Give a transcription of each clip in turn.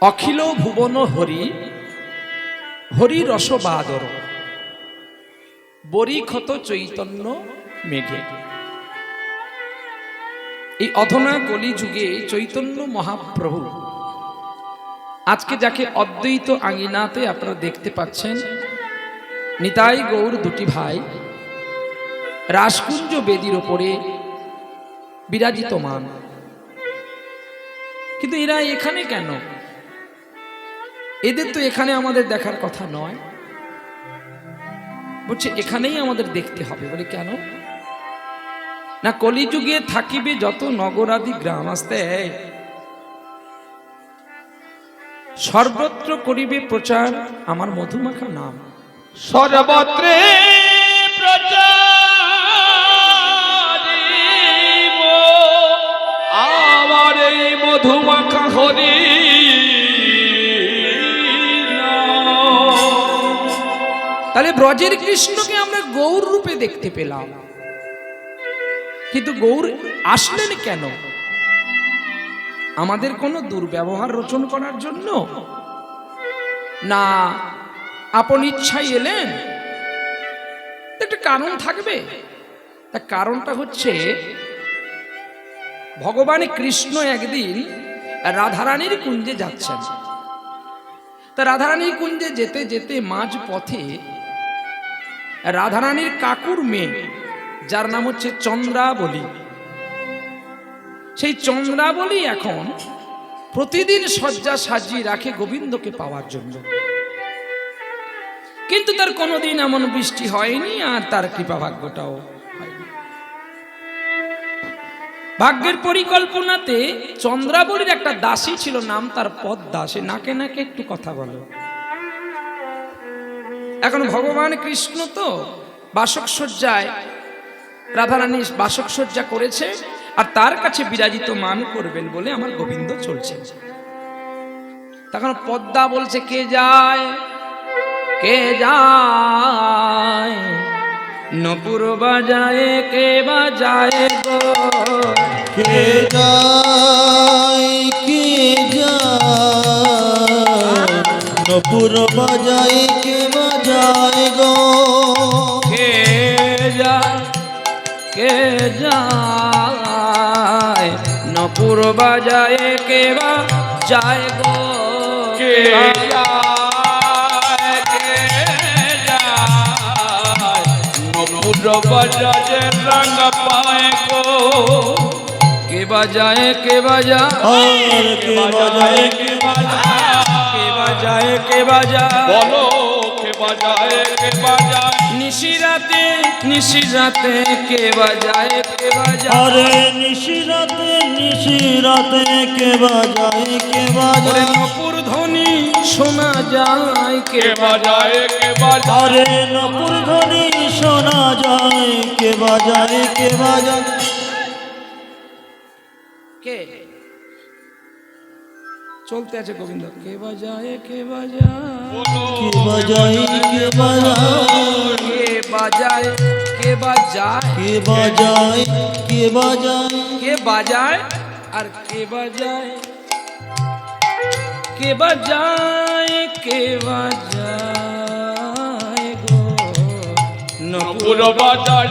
অখিল ভুবন হরি হরি রসবাদর। বরিক্ষত চৈতন্য মেঘে। এই অধনা কলি যুগে চৈতন্য মহাপ্রভু। আজকে যাকে অদ্বৈত আঙিনাতে আপনারা দেখতে পাচ্ছেন, নিতাই গৌর দুটি ভাই রাসকুঞ্জ বেদির ওপরে বিরাজিত মান কিন্তু এরা এখানে কেন? এদের তো এখানে আমাদের দেখার কথা নয়। বলছে, এখানেই আমাদের দেখতে হবে। বলে, কেন? না, কলিযুগে থাকিবে যত নগরাদি গ্রাম আসতে সর্বত্র করিবে প্রচার আমার মধুমাখা নাম। সর্বত্রে প্রচারিব আমার এই মধুমাখা হরি। ব্রজের কৃষ্ণকে আমরা গৌর রূপে দেখতে পেলাম। কিন্তু গৌর আসলেন কেন? আমাদের কোনো দুর্ব্যবহার রোচন করার জন্য? না, আপন ইচ্ছাই এলেন। একটা কারণ থাকবে। তা কারণটা হচ্ছে, ভগবান কৃষ্ণ একদিন রাধারানীর কুঞ্জে যাচ্ছেন। তা রাধারানীর কুঞ্জে যেতে যেতে মাঝ পথে রাধারানীর কাকুর মেয়ে, যার নাম হচ্ছে চন্দ্রাবলী। সেই চন্দ্রাবলী এখন প্রতিদিন শয্যা সাজিয়ে রাখে গোবিন্দকে পাওয়ার জন্য। কিন্তু তার কোনোদিন এমন বৃষ্টি হয়নি আর তার কৃপা ভাগ্যটাও ভাগ্যের পরিকল্পনাতে চন্দ্রাবলীর একটা দাসী ছিল, নাম তার পদ্মা। সে নাকে নাকে একটু কথা বলে। এখন ভগবান কৃষ্ণ তো বাসক সজ্জায় রাধারানী বাসক সজ্জা করেছে, আর তার কাছে বিরাজিত মান করবেন বলে আমার গোবিন্দ চলছে তখন পদ্মা বলছে, কে যায়? কে যায়? নপুর বাজায় কে বাজায় গো? কে যায়? কে যায়? নপুর বাজায় যায় গো। কে যায় কে যায়? নপুর বাজায় কে বা যায় গো? কে যায় কে যায়? নপুর বাজায় রঙ পায় গো। के बजाए के बजाए বাজায় কে বাজায়। কে বাজায় নিশিরাতে নিশিরাতে কে বাজায় কে বাজায়? আরে নিশিরাতে নিশিরাতে কে বাজায় কে বাজায়? নপুর ধ্বনি শোনা যায় কে বাজায় কে বাজায়? আরে নপুর ধ্বনি শোনা যায় কে বাজায় কে বাজায়? কে? চলতে আছে গোবিন্দ। কে বাজায় কে বাজায়? কে বাজায় কে কে বাজায় কে বাজায়? কে বাজায় কে বাজায়? গো? নপুর বাজায়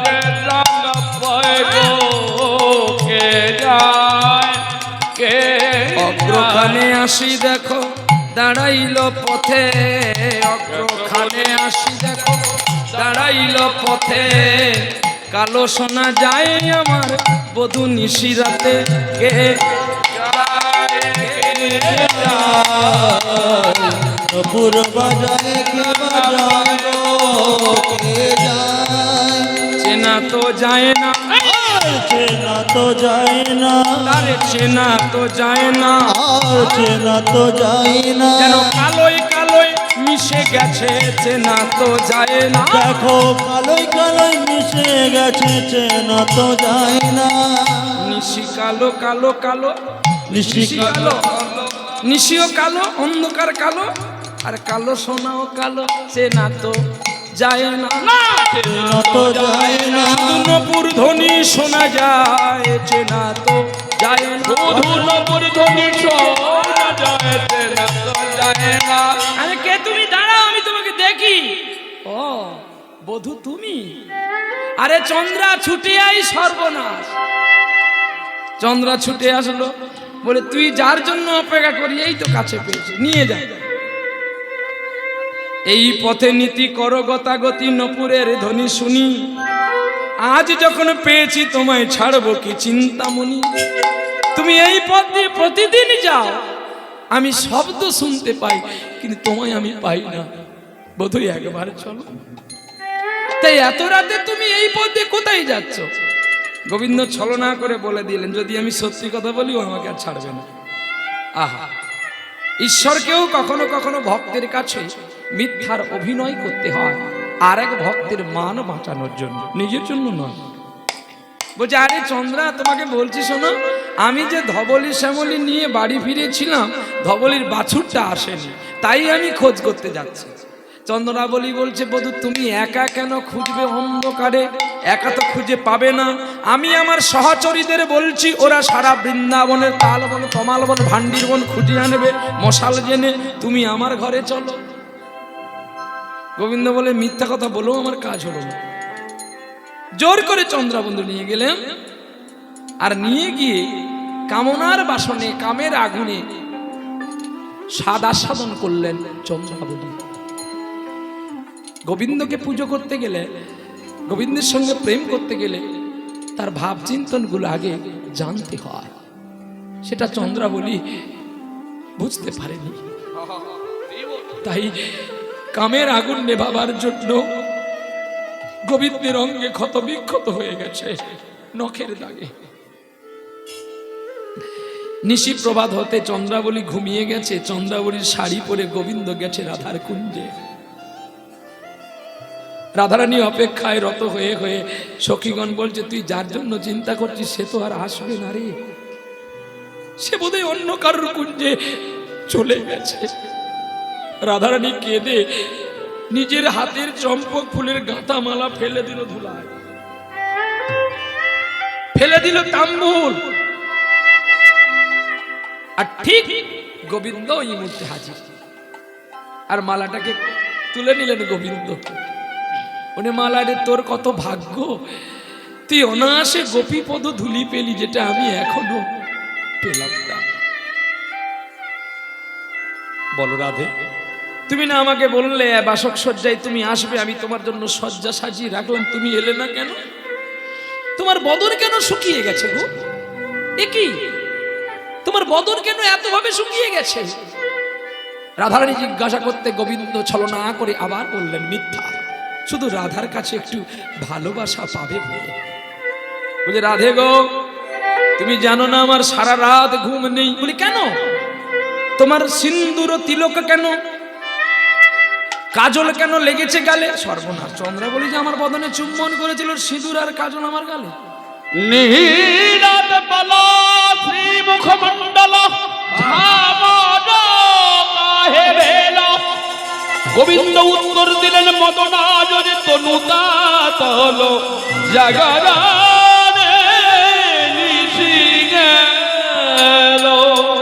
রাগ পায় গো কে যা অগ্রখানে আসি দেখো দাঁড়াইল পথে। অগ্রখানে আসি দেখো দাঁড়াইল পথে। কালো শোনা যায় আমার বধু নিশিরাতে। কে নপুর বাজায় কে বাজায় চেনা তো যায় না। তো যায় না। তারে চেনা তো যায় না। আর চেনা তো যায় না। যেন কালোই কালোই মিশে গেছে চেনা তো যায় না। দেখো কালোই কালোই মিশে গেছে চেনা তো যায় না। নিশি কালো কালো কালো নিশি নিশি কালো। নিশিও কালো অন্ধকার কালো আর কালো সোনাও কালো চেনা তো যায় না। চেনা তো যায় না। নপুর ধ্বনি শোনা যায় চেনা তো যায় না। শুধু নপুর ধ্বনি শোনা যায় তেরা যায় না। আরে কে তুমি? দাঁড়াও আমি তোমাকে দেখি। ও বধু তুমি? আরে চন্দ্রা ছুটে আই সর্বনাশ। চন্দ্রা ছুটে আসলো। বলে তুই যার জন্য অপেক্ষা করি এই তো কাছে পেয়েছি। নিয়ে যা। এই পথে নীতি কর গতাগতি নপুরের ধ্বনি শুনি। আজ যখন পেয়েছি তোমায় ছাড়বো কি চিন্তামণি? তুমি এই পথ দিয়ে প্রতিদিন যাও। আমি শব্দ শুনতে পাই, কিন্তু তোমায় আমি পাই না। বোধহয় একবার চলো। তাই এত রাতে তুমি এই পথ দিয়ে কোথায় যাচ্ছ? গোবিন্দ ছলনা করে বলে দিলেন, যদি আমি সত্যি কথা বলি, ও আমাকে আর ছাড়বে না। আহা ঈশ্বরকেও কখনো কখনো ভক্তের কাছে মিথ্যার অভিনয় করতে হয়। আর এক ভক্তের মান বাঁচানোর জন্য। নিজের জন্য নয়। বলছে, আরে চন্দ্রা, তোমাকে বলছি শোনো, আমি যে ধবলি শ্যামলি নিয়ে বাড়ি ফিরেছিলাম, ধবলির বাছুরটা আসেনি। তাই আমি খোঁজ করতে যাচ্ছি। চন্দ্রা বলি বলছে, বধু, তুমি একা কেন খুঁজবে অন্ধকারে? একা তো খুঁজে পাবে না। আমি আমার সহচরীদের বলছি, ওরা সারা বৃন্দাবনের তাল বন তমাল বন ভান্ডির বন খুঁজে আনবে। মশাল জেনে তুমি আমার ঘরে চলো। গোবিন্দ বলে, মিথ্যা কথা বলেও আমার কাজ হলো না। জোর করে চন্দ্রাবন্ধু নিয়ে গেলেন আর নিয়ে গিয়ে কামনার বাসনে, কামের আগুনে সাদা সাধন করলেন চন্দ্রাবলী গোবিন্দকে পুজো করতে গেলে, গোবিন্দের সঙ্গে প্রেম করতে গেলে তার ভাব চিন্তনগুলো আগে জানতে হয়। সেটা চন্দ্রাবলী বুঝতে পারেনি। তাই কামের আগুন নেভাবার জন্য গোবিন্দের অঙ্গে ক্ষত বিক্ষত হয়ে গেছে নখের দাগে। নিশি প্রবাদ হতে চন্দ্রাবলী ঘুমিয়ে গেছে, চন্দ্রাবলীর শাড়ি পরে গোবিন্দ গেছে রাধার কুঞ্জে রাধারানী অপেক্ষায় রত হয়ে হয়ে সখীগণ বলছে, তুই যার জন্য চিন্তা করছিস, সে তো আর আসবে না রে। সে বোধহয় অন্য কারোর কুঞ্জে চলে গেছে। রাধারানী কেঁদে নিজের হাতের চম্পক ফুলের গাঁথা মালা ফেলে দিল ধুলায়। ফেলে দিল তাম্বুল। আর ঠিক গোবিন্দ এই মুহূর্তে হাজির। আর মালাটাকে তুলে নিলেন গোবিন্দ উনি মালা রে, তোর কত ভাগ্য। তুই অনায়াসে গোপীপদ ধুলি পেলি, যেটা আমি এখনও পেলাম না। বলো রাধে। তুমি না আমাকে বললে, বাসক সজ্জায় তুমি আসবে, আমি তোমার জন্য সজ্জা সাজিয়ে রাখলাম, তুমি এলে না কেন? তোমার বদর কেন শুকিয়ে গেছে গো? একই তোমার বদর কেন এতভাবে শুকিয়ে গেছে? রাধারানী জিজ্ঞাসা করতে গোবিন্দ ছলনা করে আবার বললেন, মিথ্যা। শুধু রাধার কাছে একটু ভালোবাসা পাবে বলে, রাধে গো, তুমি জানো না আমার সারা রাত ঘুম নেই। বলি, কেন? তোমার সিন্দুর তিলক কেন? কাজল কেন লেগেছে গালে? সর্বনাশ। চন্দ্র বলি যে আমার বদনে চুম্বন করেছিল সিঁদুর আর কাজল আমার গালে। শ্রী মুখমণ্ডল কাহে গোবিন্দ উত্তর দিলেন মদনা যদি তনুতা তল গেল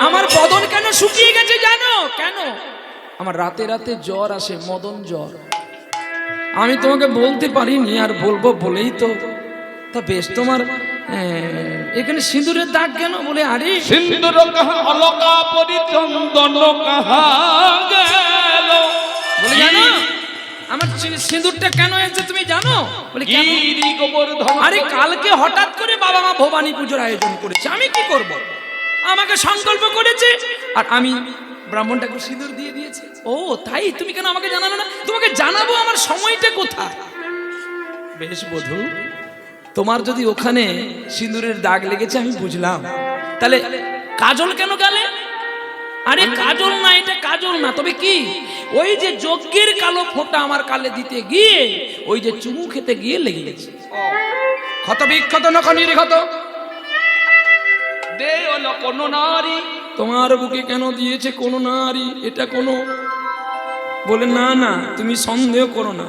আমার বদন কেন শুকিয়ে গেছে জানো? কেন? আমার রাতে রাতে জ্বর আসে মদন জ্বর। আমি তোমাকে বলতে পারিনি আর বলব বলেই তো। তা বেশ তোমার এখানে সিঁদুরের দাগ কেন বলে? আরে। সিন্দুর কাহা অলকা পরিচন্দন কাহা গেল। বলে জানো আমার সিঁদুরটা কেন এসেছে তুমি জানো? বলে কেন? আরে কালকে হঠাৎ করে বাবা মা ভবানী পুজোর আয়োজন করেছে। আমি কি করব? আমাকে সংকল্প করেছে আর আমি ব্রাহ্মণটাকে সিঁদুর দিয়ে দিয়েছে। ও তাই? তুমি কেন আমাকে জানালো না? তোমাকে জানাব আমার সময়টা কোথায়। বেশ বধু তোমার যদি ওখানে সিঁদুরের দাগ লেগেছে আমি বুঝলাম। তাহলে কাজল কেন গালে? আরে কাজল না এটা কাজল না। তবে কি? ওই যে যজ্ঞের কালো ফোঁটা আমার কালে দিতে গিয়ে ওই যে চুমু খেতে গিয়ে লেগে গেছে। ক্ষত বিক্ষত নখ নির্ঘত। দে হলো কোন নারী তোমার বুকে কেন দিয়েছে কোনো নারী? এটা কোনো বলে না না তুমি সন্দেহ করো না।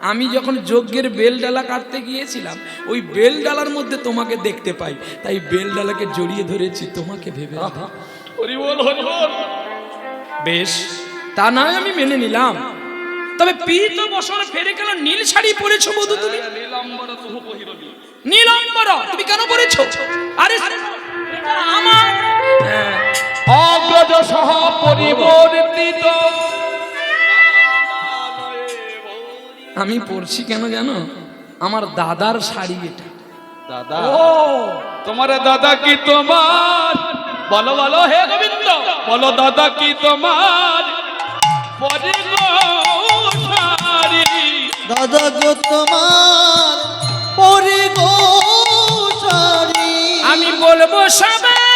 আমি যখন যজ্ঞের বেল ডালা কাটতে গিয়েছিলাম ওই বেল ডালার মধ্যে তোমাকে দেখতে পাই। তাই বেল ডালাকে জড়িয়ে ধরেছি তোমাকে ভেবে বেশ তা নয় আমি মেনে নিলাম। তবে পিত বসন ফেরে গেল নীল শাড়ি পরেছো বধু তুমি? নীলাম্বর নীলম্বর তুমি কেন পরেছো? আরে আমার হ্যাঁ, অগ্রজ সহ পরিবর্তিত। আমি পরছি কেন জানো? আমার দাদার শাড়ি এটা। দাদা? তোমার দাদা কি তোমার? বলো বলো হে গোবিন্দ। বলো দাদা কি তোমার? দাদা গো তোমার পরে গো আমি বলব সবাই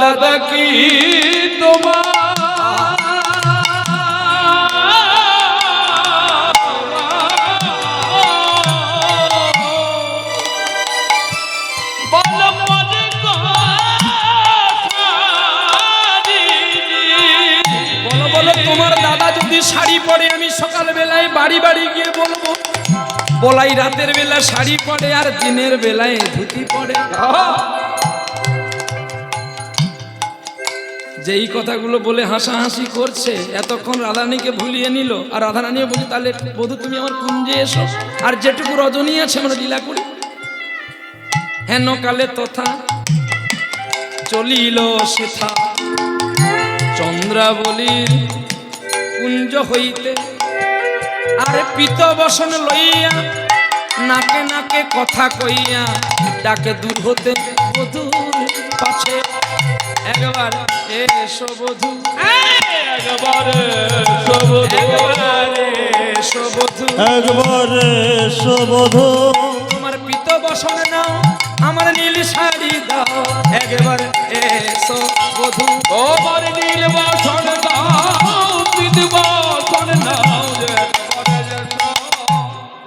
দাদা কি বলো তোমার দাদা যদি শাড়ি পরে, আমি সকাল বেলায় বাড়ি বাড়ি গিয়ে বলব, বলাই রাতের বেলা শাড়ি পরে আর দিনের বেলায় ধুতি পরে। যেই কথাগুলো বলে হাসাহাসি করছে, এতক্ষণ রাধারানীকে ভুলিয়ে নিল। আর রাধারানীও বলি তাহলে বধু, তুমি আমার কুঞ্জে এসো। আর যেটুকু রজনী আছে, আমরা লীলা করি। হেন কালে তথা চলিল সেথা। চন্দ্রাবলীর কুঞ্জ হইতে আর পিত বসন লইয়া নাকে নাকে কথা কইয়া, ডাকে দূর হতে বধুর পাছে একবার এসো বধু। একবার এসো বধু। একবারে শোভধ তোমার পিত বসন নাও আমার নীল শাড়ি দাও। একবার এসো বধু। তোমার নীল বাসন দাও পিত বাসন নাও একবারে।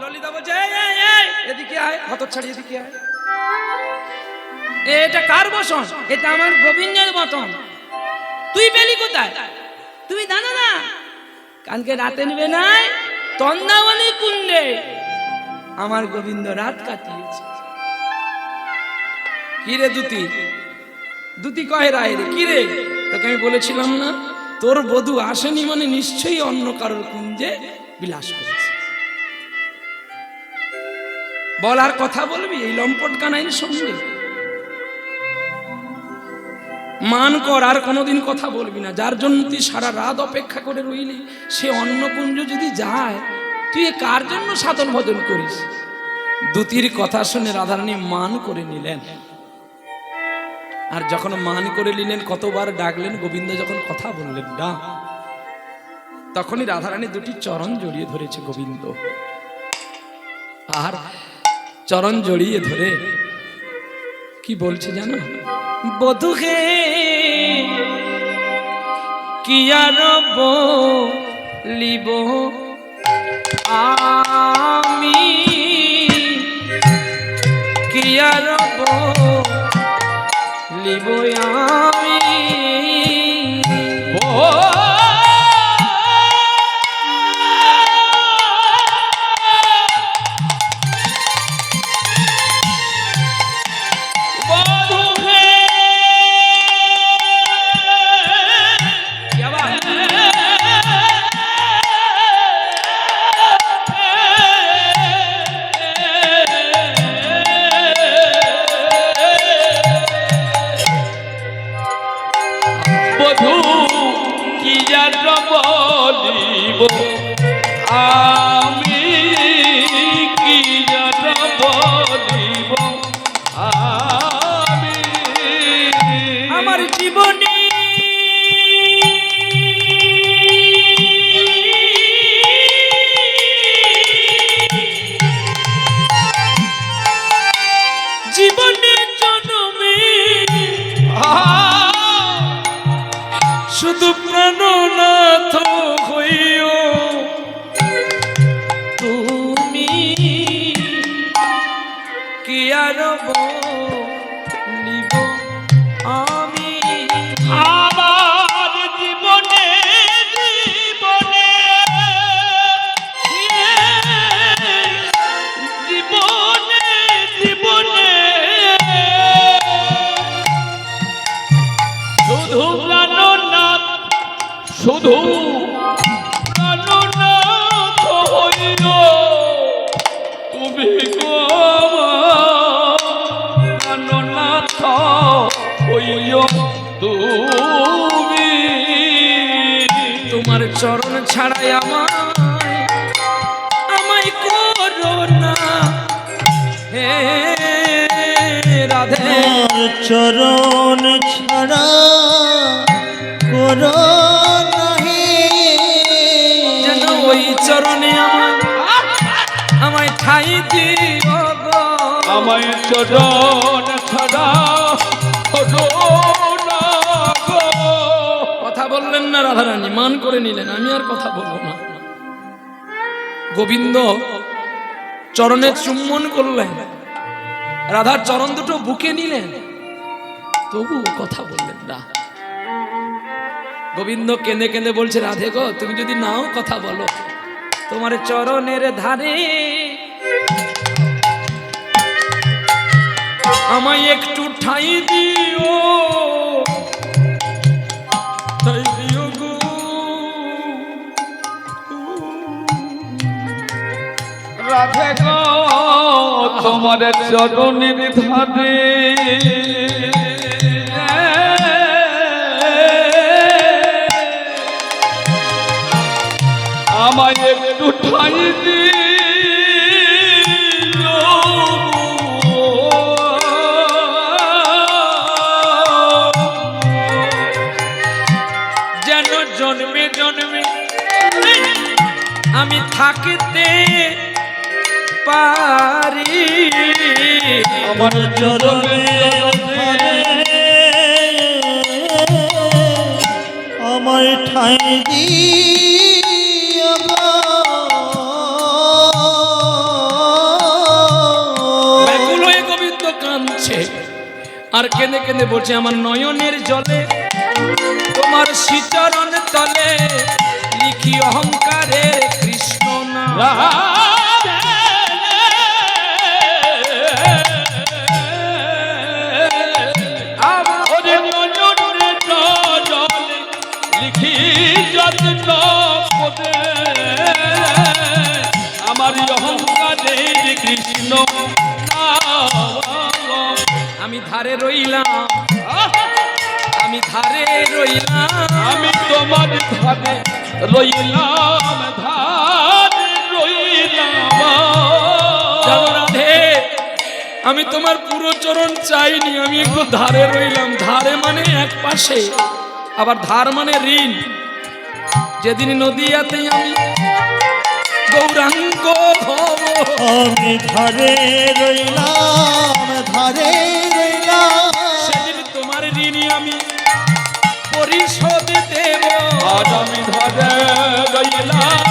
ললিতা বলছে "এই, এই, এই, এদিকে আয় হত ছাড়ি এদিকে আয়। এটা কার বসন? এটা আমার গোবিন্দের বসন। তুই পেলি কোথায়? তুমি জানো না? কালকে রাতে নেবে নাই তন্দাবলী কুণ্ডে আমার গোবিন্দ রাত কাটিয়েছে। কি রে দুতি? দুতি কহে রায় রে? কি রে? তোকে আমি বলেছিলাম না, তোর বধূ আসেনি মানে নিশ্চয়ই অন্য কারোর কুঞ্জে বিলাস করেছে। বল আর কথা বলবি, এই লম্পট কানাইয়ের সঙ্গে? মান কর, আর কোনোদিন কথা বলবি না। যার জন্য তুই সারা রাত অপেক্ষা করে রইলি, সে অন্নকুঞ্জ যদি যায়, তুই কার জন্য সাধন ভজন করিস? দুতির কথা শুনে রাধারানী মান করে নিলেন। আর যখন মান করে নিলেন, কতবার ডাকলেন, গোবিন্দ যখন কথা বললেন, না। তখনই রাধারানী দুটি চরণ জড়িয়ে ধরেছে গোবিন্দ। আর চরণ জড়িয়ে ধরে কি বলছে জানো? বধু হে কি আর বলিব? আমি কি আর বলিব? আমি কি চরণ ছাড়া করো যেন ওই চরণে আমায় আমায় ঠাই দিও আমায় চরণ ছাড়া হলো না গো। কথা বললেন না রাধারানী মান করে নিলেন আমি আর কথা বলব না। গোবিন্দ চরণে চুম্বন করলেন রাধার চরণ দুটো বুকে নিলেন। তবু কথা বললেন না। গোবিন্দ কেঁদে কেঁদে বলছে, রাধে গো, তুমি যদি নাও কথা বলো, তোমার চরণের ধারে আমায় একটু ঠাই দিও। দিও তোমার চরণের ধারে আমায় ঠাই যেন জন্মে জন্মে আমি থাকিতে পারি আমার ধারে আমার ঠাই দিও আর কেঁদে কেঁদে বলছে আমার নয়নের জলে তোমার শ্রীচরণ তলে লিখি অহংকারে কৃষ্ণ না লিখি যত্ন। আমি ধারে রইলাম। আমি ধারে রইলাম। আমি তোমার ধারে রইলাম ধারে রইলাম। জানো রাধে আমি তোমার পুরো চরণ চাইনি আমি একটু ধারে রইলাম। ধারে মানে এক পাশে আবার ধার মানে ঋণ। যেদিন নদীয়াতে আমি গৌরাঙ্গ আমি ধারে রইলাম ধারে পরিশোধ দেব। আজ আমি ধরে রইলাম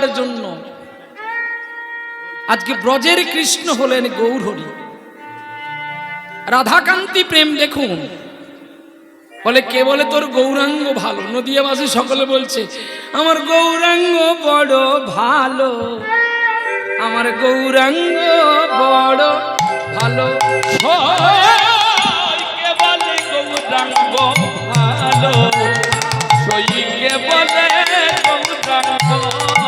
দেওয়ার জন্য। আজকে ব্রজের কৃষ্ণ হলেন গৌরহরি। রাধাকান্তি প্রেম দেখুন। বলে, কে বলে তোর গৌরাঙ্গ ভালো? নদিয়াবাসী সকলে বলছে, আমার গৌরাঙ্গ বড় ভালো। আমার গৌরাঙ্গ বড় ভালো। গৌরাঙ্গ ভালো? সইকে বলে গৌরাঙ্গ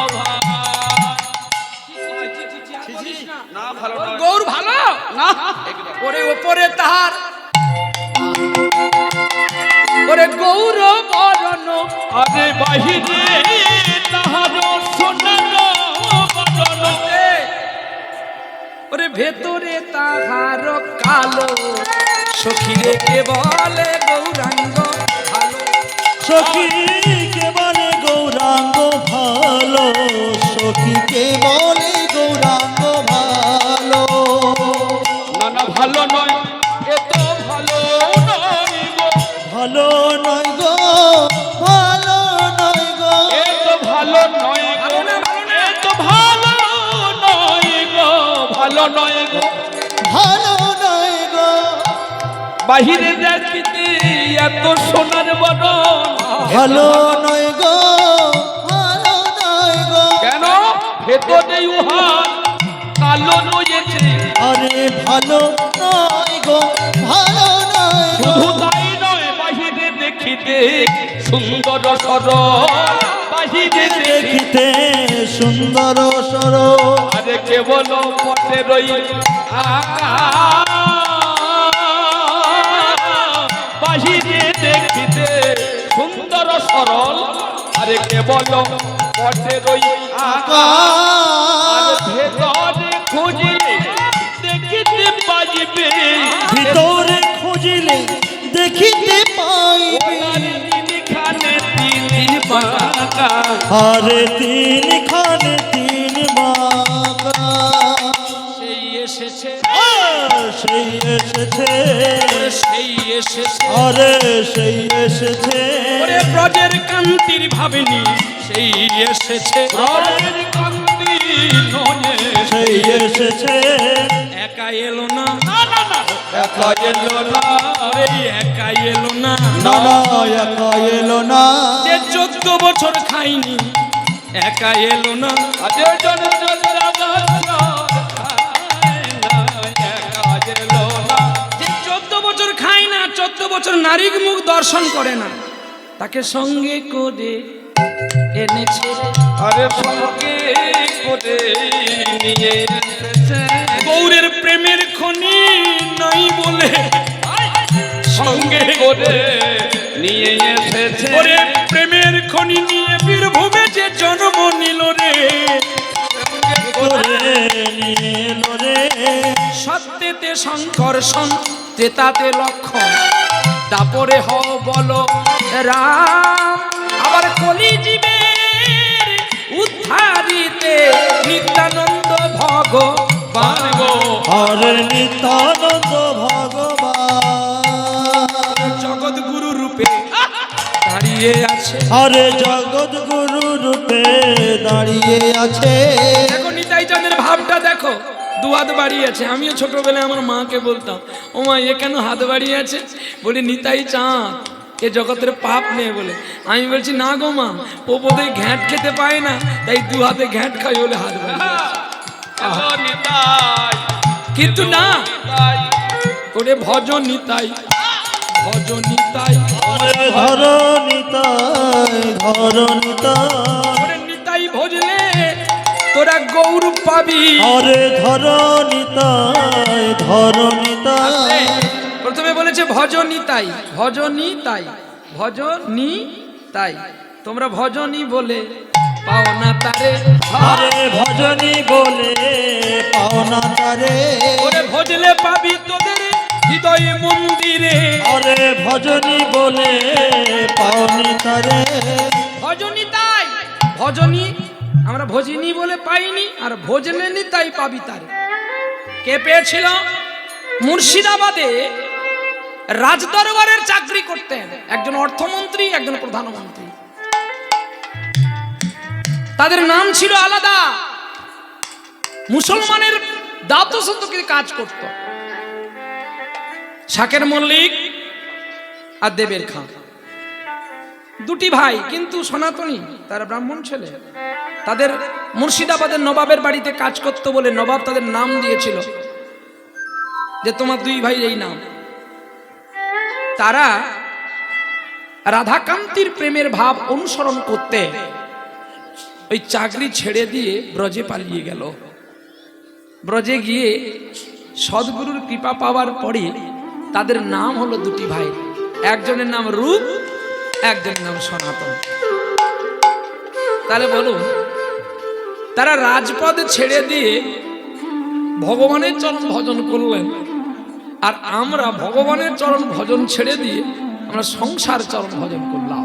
গৌর ভালো? না? ওরে ওপরে তাহার। ওরে গৌর বরণ। আরে বাহিরে তাহার সোনার ওরে ভেতরে তাহার কালো। সখীরে কে বলে গৌরাঙ্গ ভালো? সখী কে বলে গৌরাঙ্গ ভালো? সখী কে বলে গৌরাঙ্গ ভালো নয় এ তো ভালো নয় গো। ভালো নয় গো ভালো নয় গো। এ তো ভালো নয় গো না, ভালো নয় গো ভালো নয় গো। ভালো নয় গো। বাহিরে দেখিতে এত সোনার বদন ভালো নয় গো ভালো নয় গো। কেন? ভেতরে উহার কালো রয়েছে। আরে ভালো নয় গো ভালো নয় শুধু তাই নয় বাহিরে দেখিতে সুন্দর সরল বাহিরে দেখি দেখিতে সুন্দর সর আরে কেবল পথে রই বাহিরে দেখিতে সুন্দর সরল আরে কেবল পথে রই আর আরে তিন খানে তিন বাঁকা সেই এসেছে। আর সেই এসেছে। সেই এসেছে। আরে সেই এসেছে। ওরে ব্রজের কান্তির ভাবিনি সেই এসেছে। রয়ের কান্তি সেই এসেছে। একা এলো না। একা এলো না। একা এলো না। একা এলো না। যে চোদ্দ বছর খাইনি? একা এলো না। চোদ্দ বছর খায় না চোদ্দ বছর নারীর মুখ দর্শন করে না। তাকে সঙ্গে করে এনেছে। আরে সঙ্গে করে নিয়ে গৌরের প্রেমের খনি নাই বলে। সঙ্গে করে নিয়ে এসেছে। ওরে প্রেমের খনি নিয়ে বীরভূমে যে জন্ম নিল রে। সত্যেতে সংকর্ষণ ত্রেতাতে লক্ষণ। তারপরে হ বলো রাম আবার কলিজীবের উদ্ধারিতে নিত্যানন্দ ভগবান আরে নিত্যানন্দ ভগবান দাঁড়িয়ে আছে। আরে জগৎ গুরু রূপে দাঁড়িয়ে আছে। দেখো নিতাই চাঁদের ভাবটা দেখো দু হাত বাড়িয়ে আছে আমিও ছোটবেলায় আমার মাকে বলতাম ও মা এ কেন হাত বাড়িয়ে আছে বলি নিতাই চাঁদ এ জগতের পাপ নেই বলে। আমি বলছি না গো মা ও বোধহয় ঘ্যাঁট খেতে পায় না তাই দু হাতে ঘ্যাঁট খাই বলে হাত। কিন্তু না ওরে ভজ নিতাই ভজ নিতাই। ধর নিতাই ধর নিতাই নিতাই ভজলে তোরা গৌর পাবি। আরে ধর নিতাই ধর নিতাই প্রথমে বলেছে ভজনী তাই ভজনী তাই ভজনী তাই তোমরা ভজনী বলে পাও না তারে। আরে ভজনী বলে পাওনা তারে। ওরে ভজলে পাবি তোদের হৃদয় মন্দিরে। আরে ভজনী বলে পাওনি তারে। ভজনী তাই ভজনী আমরা ভজিনী বলে পাইনি আর ভজলে নি তাই পাবি তারে। কে পেয়েছিল? মুর্শিদাবাদে রাজদরবারের চাকরি করতেন একজন অর্থমন্ত্রী একজন প্রধানমন্ত্রী। তাদের নাম ছিল আলাদা। মুসলমানের দাত সন্তকে কাজ করত। শাকের মল্লিক আর দেবের খান দুটি ভাই, কিন্তু সনাতনী, তারা ব্রাহ্মণ ছেলে। তাদের মুর্শিদাবাদের নবাবের বাড়িতে কাজ করতো বলে নবাব তাদের নাম দিয়েছিল যে, তোমার দুই ভাই এই নাম। তারা রাধাকান্তির প্রেমের ভাব অনুসরণ করতে ওই চাকরি ছেড়ে দিয়ে ব্রজে পালিয়ে গেল। ব্রজে গিয়ে সদ্গুরুর কৃপা পাওয়ার পরে তাদের নাম হলো দুটি ভাই। একজনের নাম রূপ একজনের নাম সনাতন। তাহলে বলুন, তারা রাজপদ ছেড়ে দিয়ে ভগবানের চরণ ভজন করলেন, আর আমরা ভগবানের চরণ ভজন ছেড়ে দিয়ে আমরা সংসার চরণ ভজন করলাম।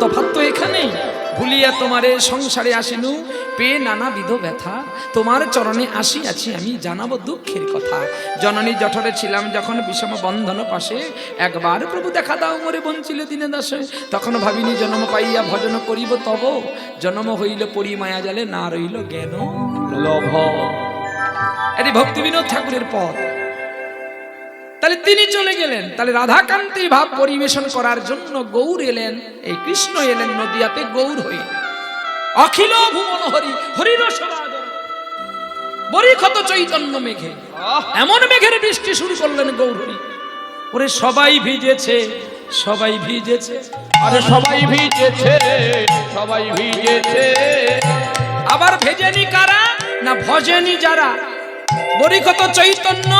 তফাৎ তো এখানেই। ভুলিয়া তোমারে সংসারে আসিনু পেয়ে নানাবিধ ব্যথা। তোমার চরণে আসিয়াছি আমি, জানাব দুঃখের কথা। জননী জঠরে ছিলাম যখন বিষম বন্ধন পাশে। একবার প্রভু দেখা দাও মরে বঞ্চিলে দিনে দাসে। তখন ভাবিনি জন্ম পাইয়া ভজন করিব তব। জন্ম হইল পরিমায়া জালে, না রইল জ্ঞান লভ। এটি ভক্তি বিনোদ ঠাকুরের পথ। তাহলে তিনি চলে গেলেন। তাহলে রাধাকান্তের ভাব পরিবেশন করার জন্য গৌর এলেন। এই কৃষ্ণ এলেন নদিয়াতে গৌর হয়ে। অখিল ভুবন হরি হরির বরিক্ষত চৈতন্য মেঘে। এমন মেঘের বৃষ্টি শুরু করলেন গৌর হরি। ওরে সবাই ভিজেছে সবাই ভিজেছে। আরে সবাই ভিজেছে সবাই ভিজেছে। আবার ভেজেনি কারা না ভজেনি যারা? বরিকত চৈতন্য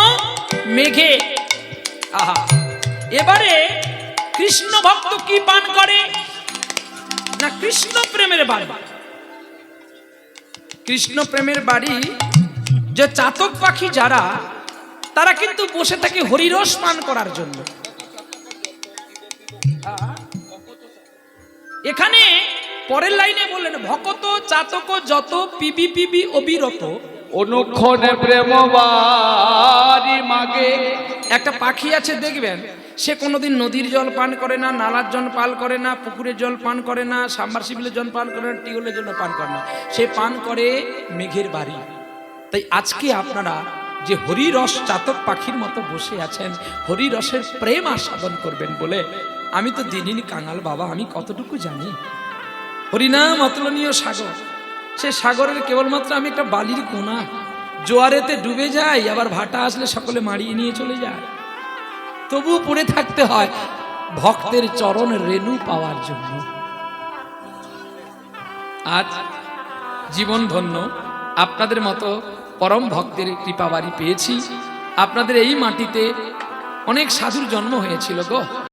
মেঘে। এবারে কৃষ্ণ ভক্ত কি পান করে? না কৃষ্ণ প্রেমের বাড়ি? কৃষ্ণ প্রেমের বাড়ি যে চাতক পাখি যারা, তারা কিন্তু বসে থাকে হরিরস পান করার জন্য। এখানে পরের লাইনে বললেন, ভকত, চাতক, যত পিবি পিবি অবিরত। অনুক্ষণে প্রেম মাগে। একটা পাখি আছে, দেখবেন? সে কোনোদিন নদীর জল পান করে না, নালার জল পান করে না, পুকুরের জল পান করে না সাম্বারসিবিলের জল পান করে না টিউলের জল পান করে না। সে পান করে মেঘের বাড়ি। তাই আজকে আপনারা যে হরিরস চাতক পাখির মতো বসে আছেন, হরিরসের প্রেম আস্বাদন করবেন বলে, আমি তো দিনিনি কাঙাল বাবা, আমি কতটুকু জানি? হরিনাম অতুলনীয় সাগর। সে সাগরের কেবলমাত্র আমি একটা বালির কোনা। জোয়ারেতে ডুবে যাই আবার ভাটা আসলে সকলে মারিয়ে নিয়ে চলে যায়। তবুও পড়ে থাকতে হয় ভক্তের চরণ রেণু পাওয়ার জন্য। আজ জীবন ধন্য, আপনাদের মতো পরম ভক্তের কৃপাবাড়ি পেয়েছি। আপনাদের এই মাটিতে অনেক সাধুর জন্ম হয়েছিল গো।